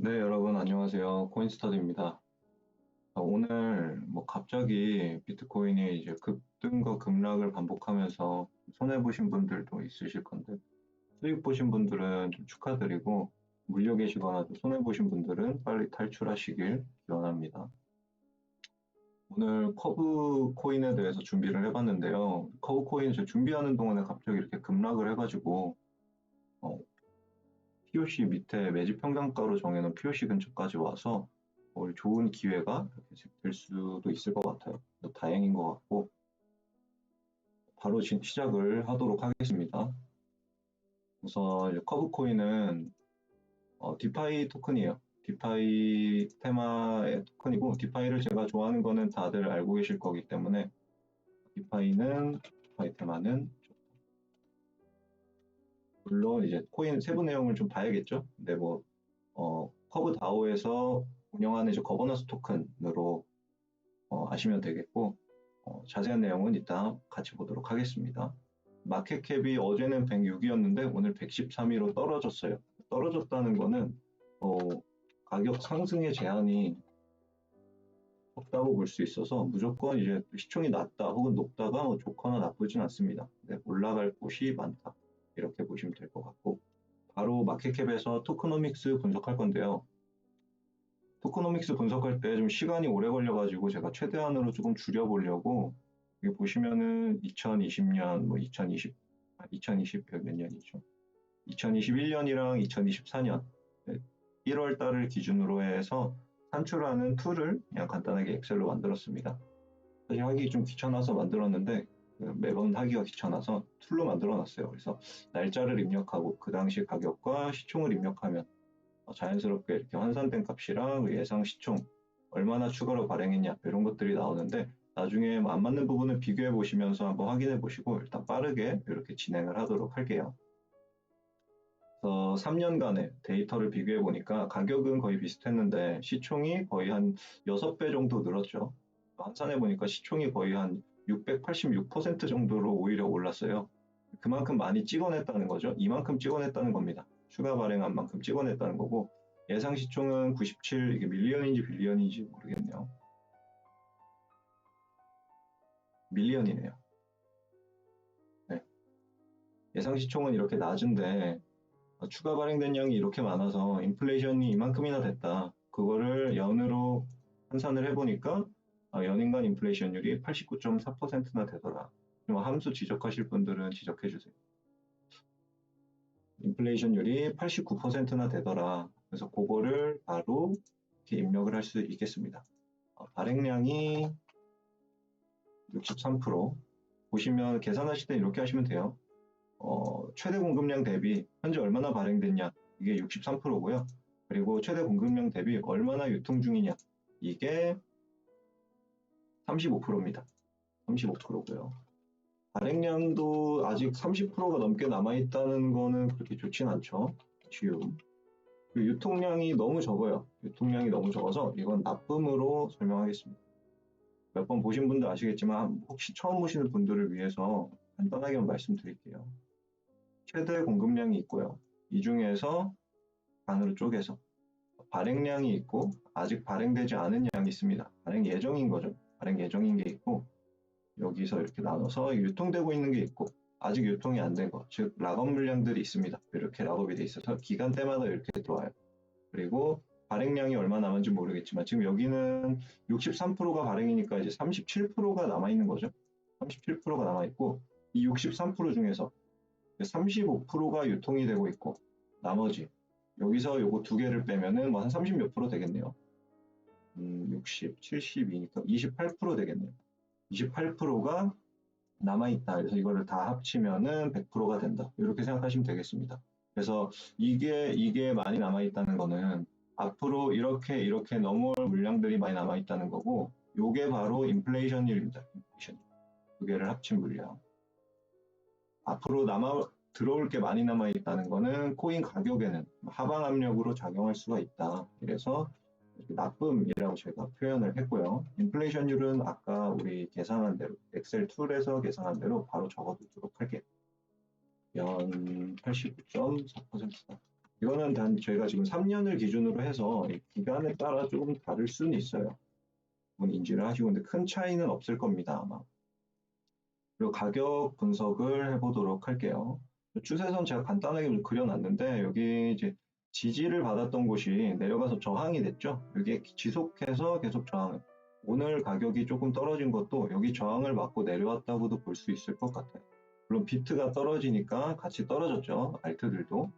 네, 여러분 안녕하세요. 코인스타드입니다. 아, 오늘 뭐 갑자기 비트코인이 이제 급등과 급락을 반복하면서 손해 보신 분들도 있으실 건데 수익 보신 분들은 좀 축하드리고 물려 계시거나 좀 손해 보신 분들은 빨리 탈출하시길 기원합니다. 오늘 커브 코인에 대해서 준비를 해봤는데요. 커브 코인 제 준비하는 동안에 갑자기 이렇게 급락을 해가지고 어, POC 밑에 매집 평단가로 정해놓은 POC 근처까지 와서 어, 좋은 기회가 이렇게 될 수도 있을 것 같아요. 다행인 것 같고 바로 지- 시작을 하도록 하겠습니다. 우선 이제 커브 코인은 어, 디파이 토큰이에요. 디파이 테마의 토큰이고 디파이를 제가 좋아하는 거는 다들 알고 계실 거기 때문에 디파이는 디파이 테마는 물론 이제 코인 세부 내용을 좀 봐야겠죠. 근데 뭐 어, 커브 다오에서 운영하는 이제 거버넌스 토큰으로 어, 아시면 되겠고 어, 자세한 내용은 이따 같이 보도록 하겠습니다. 마켓캡이 어제는 106이었는데 오늘 113위로 떨어졌어요. 떨어졌다는 거는 어, 가격 상승의 제한이 없다고 볼 수 있어서 무조건 이제 시총이 낮다 혹은 높다가 뭐 좋거나 나쁘진 않습니다. 네, 올라갈 곳이 많다. 이렇게 보시면 될 것 같고 바로 마켓캡에서 토크노믹스 분석할 건데요. 토크노믹스 분석할 때 좀 시간이 오래 걸려가지고 제가 최대한으로 조금 줄여보려고 여기 보시면은 2020년 뭐 2020, 2020 몇 년이죠? 2021년이랑 2024년 1월 달을 기준으로 해서 산출하는 툴을 그냥 간단하게 엑셀로 만들었습니다. 사실 하기 좀 귀찮아서 만들었는데 매번 하기가 귀찮아서 툴로 만들어 놨어요. 그래서 날짜를 입력하고 그 당시 가격과 시총을 입력하면 자연스럽게 이렇게 환산된 값이랑 예상 시총 얼마나 추가로 발행했냐 이런 것들이 나오는데 나중에 뭐안 맞는 부분을 비교해 보시면서 한번 확인해 보시고 일단 빠르게 이렇게 진행을 하도록 할게요. 그래서 3년간의 데이터를 비교해 보니까 가격은 거의 비슷했는데 시총이 거의 한 6배 정도 늘었죠. 환산해 보니까 시총이 거의 한 686% 정도로 오히려 올랐어요. 그만큼 많이 찍어냈다는 거죠. 이만큼 찍어냈다는 겁니다. 추가 발행한 만큼 찍어냈다는 거고 예상 시총은 97 이게 밀리언인지 빌리언인지 모르겠네요. 밀리언이네요. 네. 예상 시총은 이렇게 낮은데 추가 발행된 양이 이렇게 많아서 인플레이션이 이만큼이나 됐다. 그거를 연으로 환산을 해보니까 아, 연인간 인플레이션율이 89.4%나 되더라. 뭐 함수 지적하실 분들은 지적해 주세요. 인플레이션율이 89%나 되더라. 그래서 그거를 바로 이렇게 입력을 할 수 있겠습니다. 어, 발행량이 63% 보시면 계산하실 때 이렇게 하시면 돼요. 어, 최대 공급량 대비 현재 얼마나 발행됐냐 이게 63%고요. 그리고 최대 공급량 대비 얼마나 유통 중이냐 이게 35%입니다. 35%고요. 발행량도 아직 30%가 넘게 남아있다는 거는 그렇게 좋진 않죠. 지금. 유통량이 너무 적어요. 유통량이 너무 적어서 이건 나쁨으로 설명하겠습니다. 몇 번 보신 분들 아시겠지만 혹시 처음 보시는 분들을 위해서 간단하게 말씀드릴게요. 최대 공급량이 있고요. 이 중에서 반으로 쪼개서 발행량이 있고 아직 발행되지 않은 양이 있습니다. 발행 예정인 거죠. 발행 예정인 게 있고 여기서 이렇게 나눠서 유통되고 있는 게 있고 아직 유통이 안 된 거, 즉 락업 물량들이 있습니다. 이렇게 락업이 돼 있어서 기간 때마다 이렇게 들어와요. 그리고 발행량이 얼마 남은지 모르겠지만 지금 여기는 63%가 발행이니까 이제 37%가 남아 있는 거죠. 37%가 남아 있고 이 63% 중에서 35%가 유통이 되고 있고 나머지 여기서 요거 두 개를 빼면은 뭐 한 30 몇 프로 되겠네요. 음, 60, 72니까 28% 되겠네요. 28%가 남아있다. 그래서 이거를 다 합치면은 100%가 된다. 이렇게 생각하시면 되겠습니다. 그래서 이게, 이게 많이 남아있다는 거는 앞으로 이렇게, 이렇게 넘어올 물량들이 많이 남아있다는 거고, 요게 바로 인플레이션율입니다. 인플레이션. 두 개를 합친 물량. 앞으로 남아, 들어올 게 많이 남아있다는 거는 코인 가격에는 하방 압력으로 작용할 수가 있다. 그래서 나쁨이라고 제가 표현을 했고요. 인플레이션율은 아까 우리 계산한 대로 엑셀 툴에서 계산한 대로 바로 적어두도록 할게요. 연 89.4%다. 이거는 단 저희가 지금 3년을 기준으로 해서 이 기간에 따라 조금 다를 수는 있어요. 인지를 하시고 근데 큰 차이는 없을 겁니다 아마. 그리고 가격 분석을 해보도록 할게요. 추세선 제가 간단하게 좀 그려놨는데 여기 이제 지지를 받았던 곳이 내려가서 저항이 됐죠. 이게 지속해서 계속 저항. 오늘 가격이 조금 떨어진 것도 여기 저항을 맞고 내려왔다고도 볼 수 있을 것 같아요. 물론 비트가 떨어지니까 같이 떨어졌죠. 알트들도.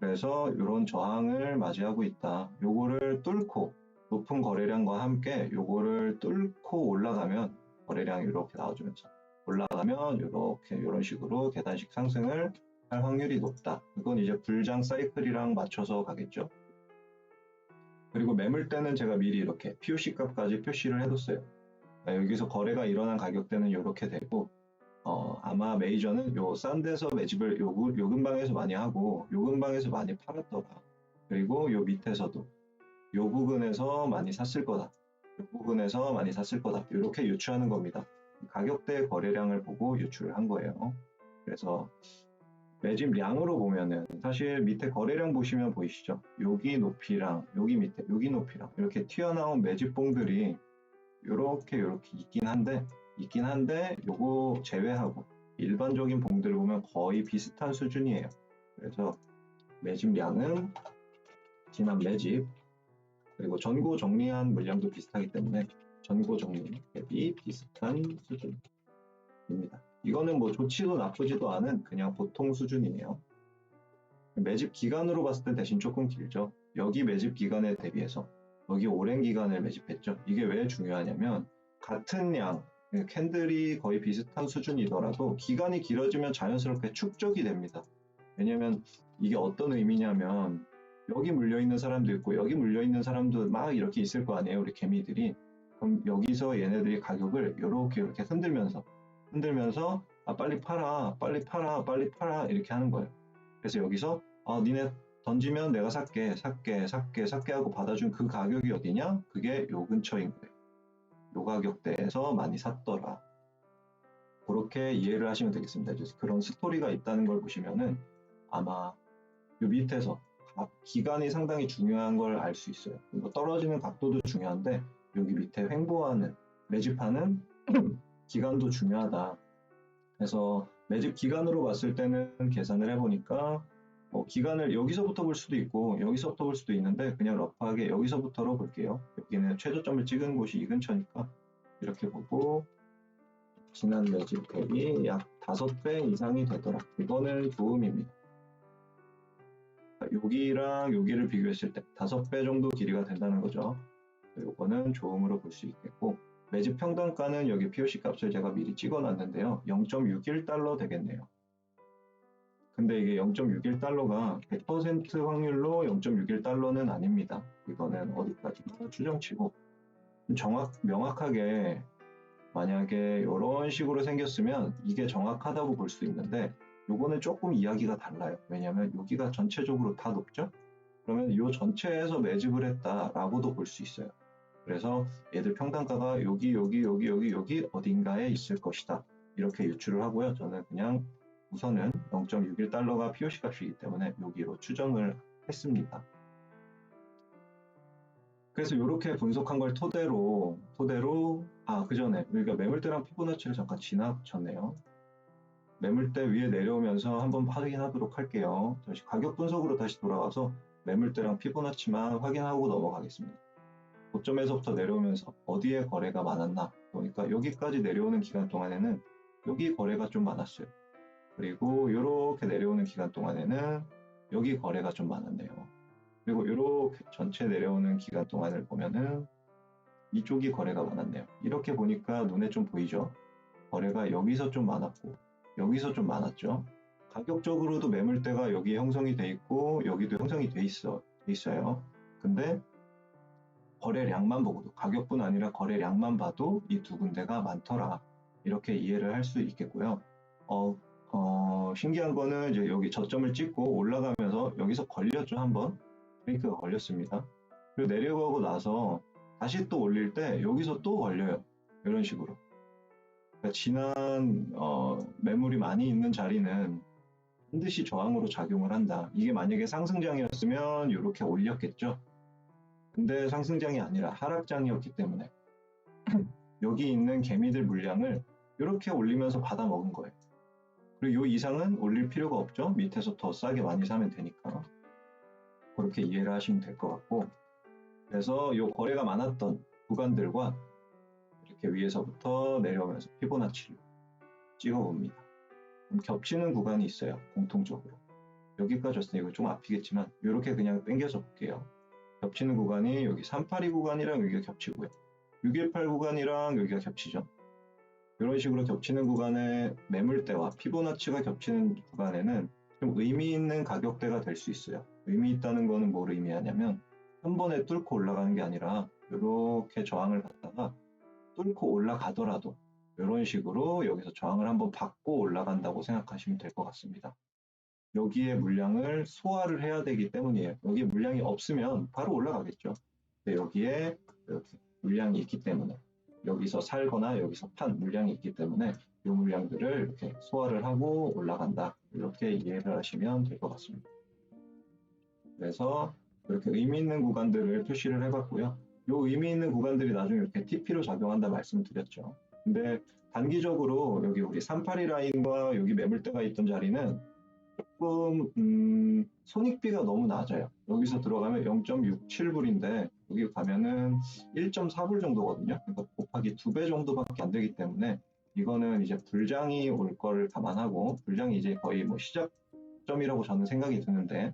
그래서 이런 저항을 맞이하고 있다. 요거를 뚫고 높은 거래량과 함께 요거를 뚫고 올라가면 거래량이 이렇게 나와주면서 올라가면 이렇게 이런 식으로 계단식 상승을 할 확률이 높다. 이건 이제 불장 사이클이랑 맞춰서 가겠죠. 그리고 매물대는 제가 미리 이렇게 POC 값까지 표시를 해뒀어요. 네, 여기서 거래가 일어난 가격대는 이렇게 되고 어, 아마 메이저는 요 싼 데서 매집을 요, 요 근방에서 많이 하고 요 근방에서 많이 팔았더라. 그리고 요 밑에서도 요 부근에서 많이 샀을 거다. 요 부근에서 많이 샀을 거다. 이렇게 유추하는 겁니다. 가격대 거래량을 보고 유출을 한 거예요. 그래서 매집량으로 보면은 사실 밑에 거래량 보시면 보이시죠? 여기 높이랑 여기 밑에 여기 높이랑 이렇게 튀어나온 매집봉들이 이렇게 이렇게 있긴 한데 있긴 한데 요거 제외하고 일반적인 봉들을 보면 거의 비슷한 수준이에요. 그래서 매집량은 지난 매집 그리고 전고 정리한 물량도 비슷하기 때문에 전고 정리 대비 비슷한 수준입니다. 이거는 뭐 좋지도 나쁘지도 않은 그냥 보통 수준이에요. 매집 기간으로 봤을 때 대신 조금 길죠. 여기 매집 기간에 대비해서 여기 오랜 기간을 매집했죠. 이게 왜 중요하냐면 같은 양 캔들이 거의 비슷한 수준이더라도 기간이 길어지면 자연스럽게 축적이 됩니다. 왜냐면 이게 어떤 의미냐면 여기 물려 있는 사람도 있고 여기 물려 있는 사람도 막 이렇게 있을 거 아니에요 우리 개미들이 그럼 여기서 얘네들이 가격을 이렇게 이렇게 흔들면서 흔들면서 아 빨리 팔아 빨리 팔아 빨리 팔아 이렇게 하는 거예요. 그래서 여기서 아 니네 던지면 내가 살게 살게 살게 살게 하고 받아준 그 가격이 어디냐? 그게 요 근처인 거예요. 요 가격대에서 많이 샀더라. 그렇게 이해를 하시면 되겠습니다. 그래서 그런 스토리가 있다는 걸 보시면은 아마 요 밑에서 기간이 상당히 중요한 걸 알 수 있어요. 떨어지는 각도도 중요한데 여기 밑에 횡보하는 매집하는 기간도 중요하다. 그래서 매집 기간으로 봤을 때는 계산을 해보니까 뭐 기간을 여기서부터 볼 수도 있고 여기서부터 볼 수도 있는데 그냥 러프하게 여기서부터로 볼게요. 여기는 최저점을 찍은 곳이 이 근처니까 이렇게 보고 지난 매집 대비 약 5배 이상이 되더라. 이거는 도움입니다. 여기랑 여기를 비교했을 때 5배 정도 길이가 된다는 거죠. 이거는 조음으로 볼 수 있겠고 매집 평단가는 여기 POC 값을 제가 미리 찍어 놨는데요. 0.61달러 되겠네요. 근데 이게 0.61달러가 100% 확률로 0.61달러는 아닙니다. 이거는 어디까지 추정치고 정확 명확하게 만약에 이런 식으로 생겼으면 이게 정확하다고 볼 수 있는데 요거는 조금 이야기가 달라요. 왜냐하면 여기가 전체적으로 다 높죠? 그러면 이 전체에서 매집을 했다라고도 볼 수 있어요. 그래서 얘들 평단가가 여기 여기 여기 여기 여기 어딘가에 있을 것이다. 이렇게 유추를 하고요. 저는 그냥 우선은 0.61달러가 POC 값이기 때문에 여기로 추정을 했습니다. 그래서 이렇게 분석한 걸 토대로 토대로 아 그 전에 우리가 매물대랑 피보나치를 잠깐 지나쳤네요. 매물대 위에 내려오면서 한번 확인하도록 할게요. 다시 가격 분석으로 다시 돌아와서 매물대랑 피보나치만 확인하고 넘어가겠습니다. 고점에서부터 내려오면서 어디에 거래가 많았나 보니까 여기까지 내려오는 기간 동안에는 여기 거래가 좀 많았어요. 그리고 이렇게 내려오는 기간 동안에는 여기 거래가 좀 많았네요. 그리고 이렇게 전체 내려오는 기간 동안을 보면은 이쪽이 거래가 많았네요. 이렇게 보니까 눈에 좀 보이죠? 거래가 여기서 좀 많았고 여기서 좀 많았죠. 가격적으로도 매물대가 여기 형성이 돼 있고 여기도 형성이 돼 있어 돼 있어요. 근데 거래량만 보고도 가격뿐 아니라 거래량만 봐도 이 두 군데가 많더라 이렇게 이해를 할 수 있겠고요. 어, 어, 신기한 거는 이제 여기 저점을 찍고 올라가면서 여기서 걸렸죠 한번 브레이크가 걸렸습니다. 그리고 내려가고 나서 다시 또 올릴 때 여기서 또 걸려요 이런 식으로. 그러니까 지난 어, 매물이 많이 있는 자리는 반드시 저항으로 작용을 한다. 이게 만약에 상승장이었으면 이렇게 올렸겠죠. 근데 상승장이 아니라 하락장이었기 때문에 여기 있는 개미들 물량을 이렇게 올리면서 받아 먹은 거예요. 그리고 이 이상은 올릴 필요가 없죠. 밑에서 더 싸게 많이 사면 되니까. 그렇게 이해를 하시면 될 것 같고. 그래서 이 거래가 많았던 구간들과 이렇게 위에서부터 내려오면서 피보나치를 찍어봅니다. 겹치는 구간이 있어요. 공통적으로. 여기까지 왔으니 이거 좀 아프겠지만 이렇게 그냥 당겨서 볼게요. 겹치는 구간이 여기 382 구간이랑 여기가 겹치고요. 618 구간이랑 여기가 겹치죠. 이런 식으로 겹치는 구간의 매물대와 피보나치가 겹치는 구간에는 좀 의미 있는 가격대가 될 수 있어요. 의미 있다는 거는 뭘 의미하냐면 한 번에 뚫고 올라가는 게 아니라 이렇게 저항을 받다가 뚫고 올라가더라도 이런 식으로 여기서 저항을 한번 받고 올라간다고 생각하시면 될 것 같습니다. 여기에 물량을 소화를 해야 되기 때문이에요. 여기 물량이 없으면 바로 올라가겠죠. 근데 여기에 이렇게 물량이 있기 때문에 여기서 살거나 여기서 판 물량이 있기 때문에 이 물량들을 이렇게 소화를 하고 올라간다. 이렇게 이해를 하시면 될 것 같습니다. 그래서 이렇게 의미 있는 구간들을 표시를 해봤고요. 이 의미 있는 구간들이 나중에 이렇게 TP로 작용한다 말씀을 드렸죠. 근데 단기적으로 여기 우리 382 라인과 여기 매물대가 있던 자리는 조금 음, 손익비가 너무 낮아요. 여기서 들어가면 0.67불인데 여기 가면은 1.4불 정도거든요. 그러니까 곱하기 두 배 정도밖에 안 되기 때문에 이거는 이제 불장이 올 거를 감안하고 불장이 이제 거의 뭐 시작점이라고 저는 생각이 드는데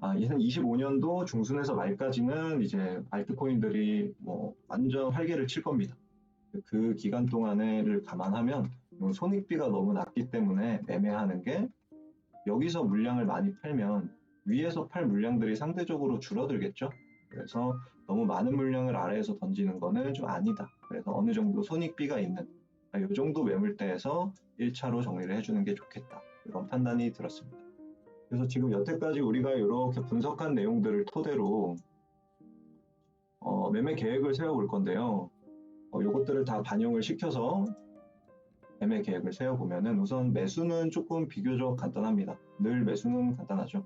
아, 2025년도 중순에서 말까지는 이제 알트코인들이 뭐 완전 활개를 칠 겁니다. 그 기간 동안을 감안하면 손익비가 너무 낮기 때문에 매매하는 게 여기서 물량을 많이 팔면 위에서 팔 물량들이 상대적으로 줄어들겠죠. 그래서 너무 많은 물량을 아래에서 던지는 거는 좀 아니다. 그래서 어느 정도 손익비가 있는 이 정도 매물대에서 1차로 정리를 해주는 게 좋겠다. 이런 판단이 들었습니다. 그래서 지금 여태까지 우리가 이렇게 분석한 내용들을 토대로 어, 매매 계획을 세워볼 건데요. 어, 이것들을 다 반영을 시켜서 매매 계획을 세워보면은 우선 매수는 조금 비교적 간단합니다. 늘 매수는 간단하죠.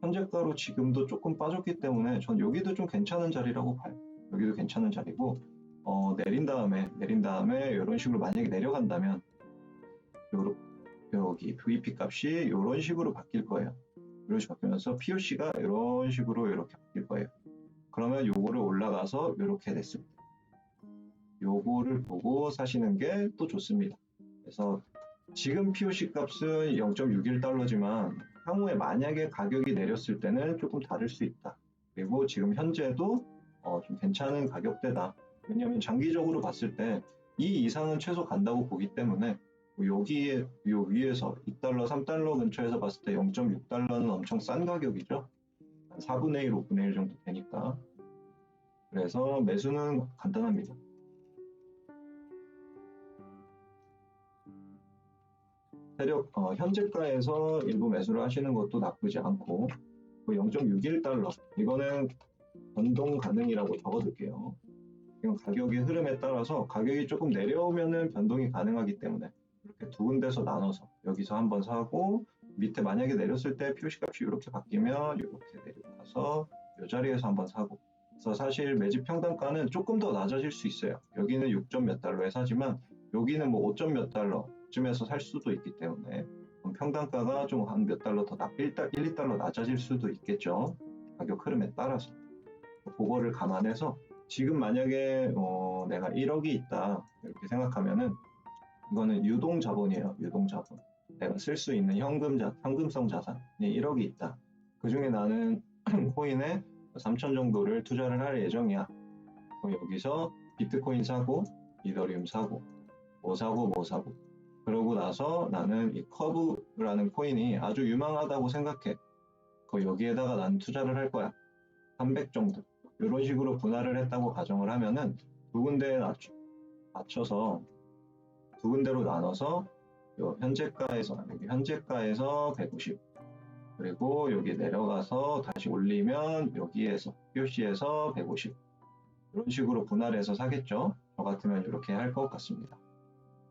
현재가로 지금도 조금 빠졌기 때문에 전 여기도 좀 괜찮은 자리라고 봐요. 여기도 괜찮은 자리고 어, 내린 다음에 내린 다음에 이런 식으로 만약에 내려간다면 요러, 여기 VP 값이 이런 식으로 바뀔 거예요. 이런 식으로 바뀌면서 POC가 이런 식으로 이렇게 바뀔 거예요. 그러면 요거를 올라가서 이렇게 됐습니다. 요거를 보고 사시는 게 또 좋습니다. 그래서 지금 POC 값은 0.61달러지만 향후에 만약에 가격이 내렸을 때는 조금 다를 수 있다. 그리고 지금 현재도 어, 좀 괜찮은 가격대다. 왜냐하면 장기적으로 봤을 때 이 이상은 최소 간다고 보기 때문에 뭐 여기에 요 위에서 2달러, 3달러 근처에서 봤을 때 0.6달러는 엄청 싼 가격이죠. 한 4분의 1, 5분의 1 정도 되니까. 그래서 매수는 간단합니다. 세력 어, 현재가에서 일부 매수를 하시는 것도 나쁘지 않고 0.61달러 이거는 변동 가능이라고 적어둘게요. 이건 가격의 흐름에 따라서 가격이 조금 내려오면은 변동이 가능하기 때문에 이렇게 두 군데서 나눠서 여기서 한번 사고 밑에 만약에 내렸을 때 표시 값이 이렇게 바뀌면 이렇게 내려가서 이 자리에서 한번 사고 그래서 사실 매집 평단가는 조금 더 낮아질 수 있어요. 여기는 6점 몇 달러에 사지만 여기는 뭐 5점 몇 달러 쯤에서 살 수도 있기 때문에 평단가가 좀 한 몇 달러 더 낮, 1, 1, 2달러 낮아질 수도 있겠죠. 가격 흐름에 따라서. 그거를 감안해서 지금 만약에 어, 내가 1억이 있다 이렇게 생각하면은 이거는 유동 자본이에요. 유동 자본. 내가 쓸 수 있는 현금 자, 현금성 자산이 1억이 있다. 그 중에 나는 코인에 3천 정도를 투자를 할 예정이야. 여기서 비트코인 사고, 이더리움 사고, 뭐 사고, 뭐 사고. 그러고 나서 나는 이 커브라는 코인이 아주 유망하다고 생각해. 그 여기에다가 난 투자를 할 거야. 300 정도. 이런 식으로 분할을 했다고 가정을 하면은 두 군데에 맞춰, 맞춰서 두 군데로 나눠서 현재가에서 여기 현재가에서 150 그리고 여기 내려가서 다시 올리면 여기에서 표시에서 150 이런 식으로 분할해서 사겠죠. 저 같으면 이렇게 할 것 같습니다.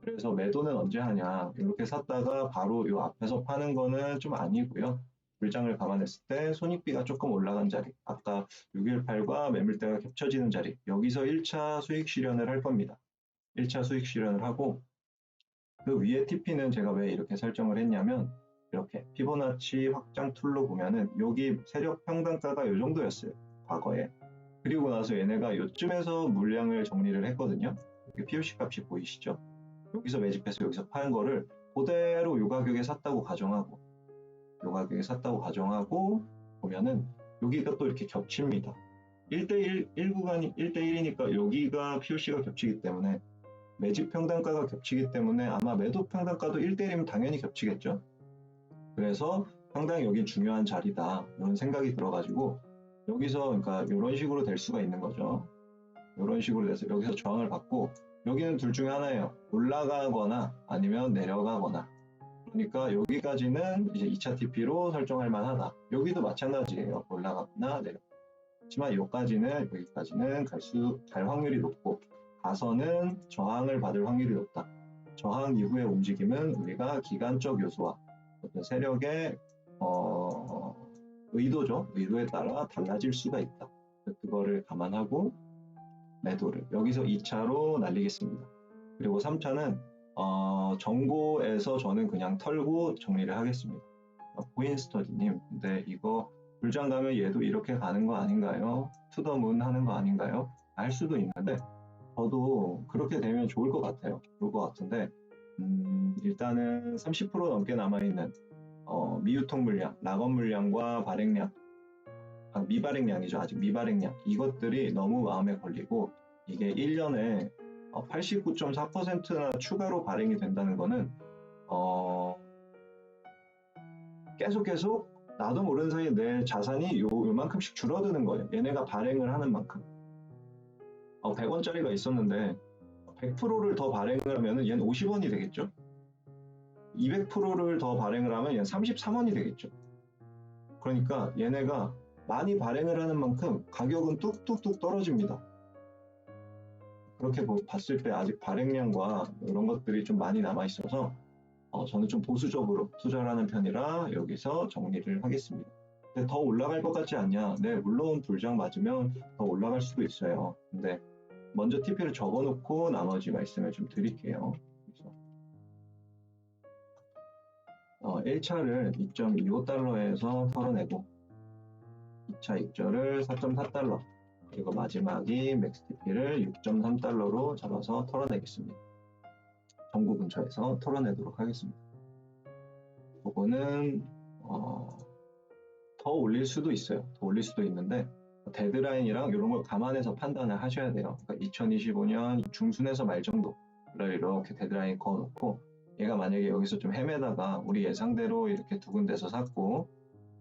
그래서 매도는 언제 하냐 이렇게 샀다가 바로 요 앞에서 파는 거는 좀 아니고요. 물장을 감안했을 때 손익비가 조금 올라간 자리 아까 618과 매물대가 겹쳐지는 자리 여기서 1차 수익 실현을 할 겁니다. 1차 수익 실현을 하고 그 위에 TP는 제가 왜 이렇게 설정을 했냐면 이렇게 피보나치 확장 툴로 보면은 여기 세력 평단가가 이 정도였어요. 과거에. 그리고 나서 얘네가 요쯤에서 물량을 정리를 했거든요. POC 값이 보이시죠? 여기서 매집해서 여기서 파는 거를 그대로 요 가격에 샀다고 가정하고 요 가격에 샀다고 가정하고 보면은 여기가 또 이렇게 겹칩니다. 1대1, 1구간이 1대1이니까 여기가 POC가 겹치기 때문에 매집 평단가가 겹치기 때문에 아마 매도 평단가도 1대1이면 당연히 겹치겠죠. 그래서 상당히 여기 중요한 자리다 이런 생각이 들어가지고 여기서 그러니까 이런 식으로 될 수가 있는 거죠. 이런 식으로 돼서 여기서 저항을 받고 여기는 둘 중에 하나예요. 올라가거나 아니면 내려가거나. 그러니까 여기까지는 이제 2차 TP로 설정할 만하다. 여기도 마찬가지예요. 올라가거나 내려. 하지만 여기까지는 여기까지는 갈 수 갈 확률이 높고 가서는 저항을 받을 확률이 높다. 저항 이후의 움직임은 우리가 기간적 요소와 어떤 세력의 어, 의도죠. 의도에 따라 달라질 수가 있다. 그거를 감안하고 매도를 여기서 2차로 날리겠습니다. 그리고 3차는 어, 정고에서 저는 그냥 털고 정리를 하겠습니다. 포인스터디님, 근데 이거 불장 가면 얘도 이렇게 가는 거 아닌가요? 투더문 하는 거 아닌가요? 알 수도 있는데 저도 그렇게 되면 좋을 것 같아요. 좋을 것 같은데 음, 일단은 30% 넘게 남아있는 어, 미유통 물량, 락업 물량과 발행량, 아, 미발행량이죠. 아직 미발행량. 이것들이 너무 마음에 걸리고 이게 1년에 89.4%나 추가로 발행이 된다는 거는 어, 계속 계속 나도 모르는 사이에 내 자산이 요, 요만큼씩 줄어드는 거예요. 얘네가 발행을 하는 만큼. 어, 100원짜리가 있었는데 100%를 더 발행을 하면 얘는 50원이 되겠죠. 200%를 더 발행을 하면 얘는 33원이 되겠죠. 그러니까 얘네가 많이 발행을 하는 만큼 가격은 뚝뚝뚝 떨어집니다. 그렇게 봤을 때 아직 발행량과 이런 것들이 좀 많이 남아 있어서 어, 저는 좀 보수적으로 투자를 하는 편이라 여기서 정리를 하겠습니다. 근데 더 올라갈 것 같지 않냐? 네, 물론 불장 맞으면 더 올라갈 수도 있어요. 근데 먼저 TP를 적어놓고 나머지 말씀을 좀 드릴게요. 그래서 어, 1차를 2.25달러에서 털어내고 2차 입절을 4.4달러 그리고 마지막이 맥스 TP를 6.3달러로 잡아서 털어내겠습니다. 정구 근처에서 털어내도록 하겠습니다. 그거는 어, 더 올릴 수도 있어요. 더 올릴 수도 있는데 데드라인이랑 이런 걸 감안해서 판단을 하셔야 돼요. 그러니까 2025년 중순에서 말 정도를 이렇게 데드라인 그어놓고 얘가 만약에 여기서 좀 헤매다가 우리 예상대로 이렇게 두 군데서 샀고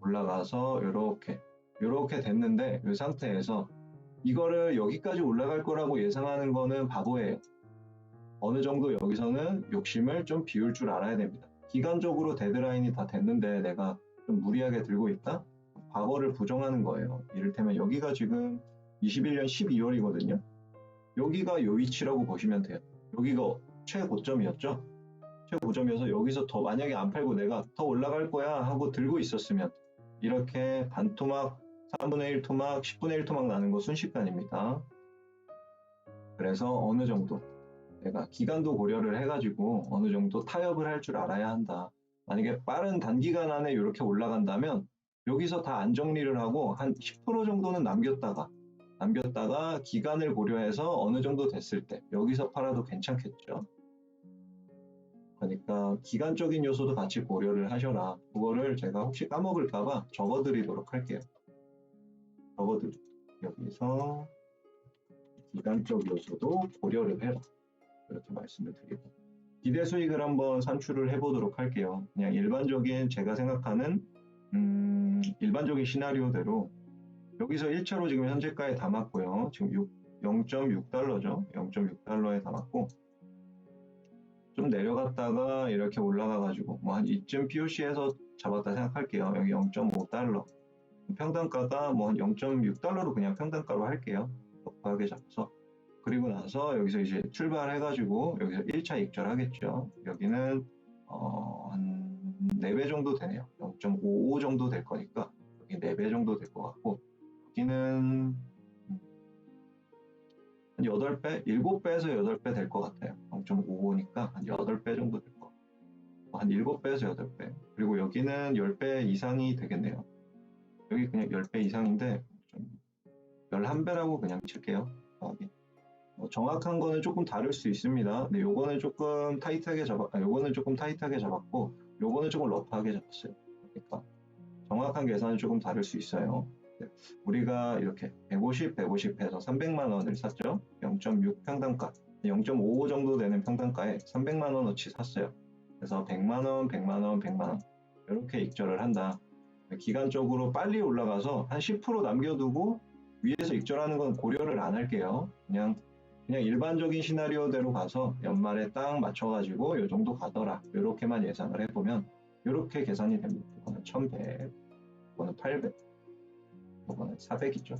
올라가서 이렇게 이렇게 됐는데 이 상태에서 이거를 여기까지 올라갈 거라고 예상하는 거는 바보예요. 어느 정도 여기서는 욕심을 좀 비울 줄 알아야 됩니다. 기간적으로 데드라인이 다 됐는데 내가 좀 무리하게 들고 있다? 과거를 부정하는 거예요. 이를테면 여기가 지금 21년 12월이거든요. 여기가 요 위치라고 보시면 돼요. 여기가 최고점이었죠. 최고점이어서 여기서 더 만약에 안 팔고 내가 더 올라갈 거야 하고 들고 있었으면 이렇게 반토막 3분의 1 토막, 10분의 1 토막 나는 거 순식간입니다. 그래서 어느 정도 내가 기간도 고려를 해가지고 어느 정도 타협을 할 줄 알아야 한다. 만약에 빠른 단기간 안에 이렇게 올라간다면 여기서 다 안정리를 하고 한 10% 정도는 남겼다가 남겼다가 기간을 고려해서 어느 정도 됐을 때 여기서 팔아도 괜찮겠죠. 그러니까 기간적인 요소도 같이 고려를 하셔라. 그거를 제가 혹시 까먹을까봐 적어드리도록 할게요. 적어드리 여기서 기간적 요소도 고려를 해라. 이렇게 말씀을 드리고 기대 수익을 한번 산출을 해보도록 할게요. 그냥 일반적인 제가 생각하는 음, 일반적인 시나리오대로 여기서 1차로 지금 현재가에 담았고요. 지금 0.6달러죠. 0.6달러에 담았고 좀 내려갔다가 이렇게 올라가가지고 뭐 한 이쯤 POC에서 잡았다 생각할게요. 여기 0.5달러 평단가가 뭐한 0.6달러로 그냥 평단가로 할게요. 높하게 잡아서 그리고 나서 여기서 이제 출발해가지고 여기서 1차 익절 하겠죠. 여기는 어, 한 4배 정도 되네요. 0.55 정도 될 거니까 여기 4배 정도 될 것 같고 여기는 음, 한 8배? 7배에서 8배 될 것 같아요. 0.55니까 한 8배 정도 될 것 같고 한 7배에서 8배 그리고 여기는 10배 이상이 되겠네요. 여기 그냥 10배 이상인데 좀 11배라고 그냥 칠게요. 정확히. 뭐 정확한 거는 조금 다를 수 있습니다. 근데 요거는 조금 타이트하게 잡았, 아, 요거는 조금 타이트하게 잡았고, 요거는 조금 러프하게 잡았어요. 그러니까 정확한 계산은 조금 다를 수 있어요. 네, 우리가 이렇게 150, 150 해서 300만 원을 샀죠. 0.6 평당가, 0.55 정도 되는 평당가에 300만 원어치 샀어요. 그래서 100만 원, 100만 원, 100만 원 이렇게 익절을 한다. 기간적으로 빨리 올라가서 한 10% 남겨두고 위에서 익절하는 건 고려를 안 할게요. 그냥 그냥 일반적인 시나리오대로 가서 연말에 딱 맞춰가지고 요 정도 가더라. 이렇게만 예상을 해보면 이렇게 계산이 됩니다. 이거는 1100, 이거는 800, 이거는 400이죠.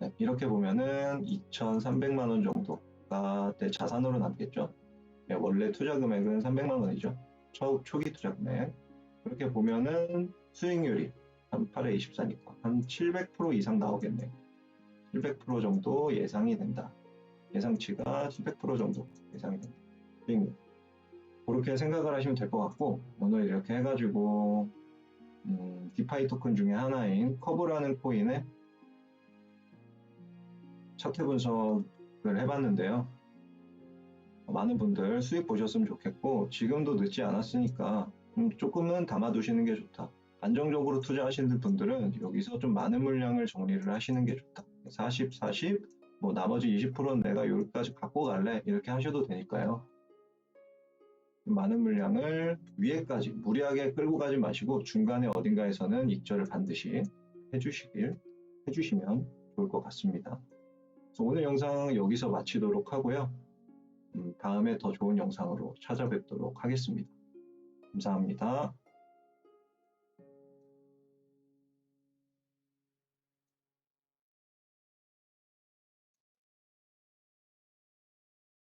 네, 이렇게 보면은 2,300만 원 정도가 내 자산으로 남겠죠. 네, 원래 투자 금액은 300만 원이죠. 초, 초기 투자 금액. 이렇게 보면은 수익률이 한 8에 24니까 한 700% 이상 나오겠네요. 700% 정도 예상이 된다. 예상치가 700% 정도 예상이 된다. 수익률. 그렇게 생각을 하시면 될 것 같고 오늘 이렇게 해가지고 음, 디파이 토큰 중에 하나인 커브라는 코인의 차트 분석을 해봤는데요. 많은 분들 수익 보셨으면 좋겠고 지금도 늦지 않았으니까 음, 조금은 담아두시는 게 좋다. 안정적으로 투자하시는 분들은 여기서 좀 많은 물량을 정리를 하시는 게 좋다. 40, 40, 뭐 나머지 20%는 내가 여기까지 갖고 갈래 이렇게 하셔도 되니까요. 많은 물량을 위에까지 무리하게 끌고 가지 마시고 중간에 어딘가에서는 익절을 반드시 해주시길 해주시면 좋을 것 같습니다. 오늘 영상 여기서 마치도록 하고요. 음, 다음에 더 좋은 영상으로 찾아뵙도록 하겠습니다. 감사합니다.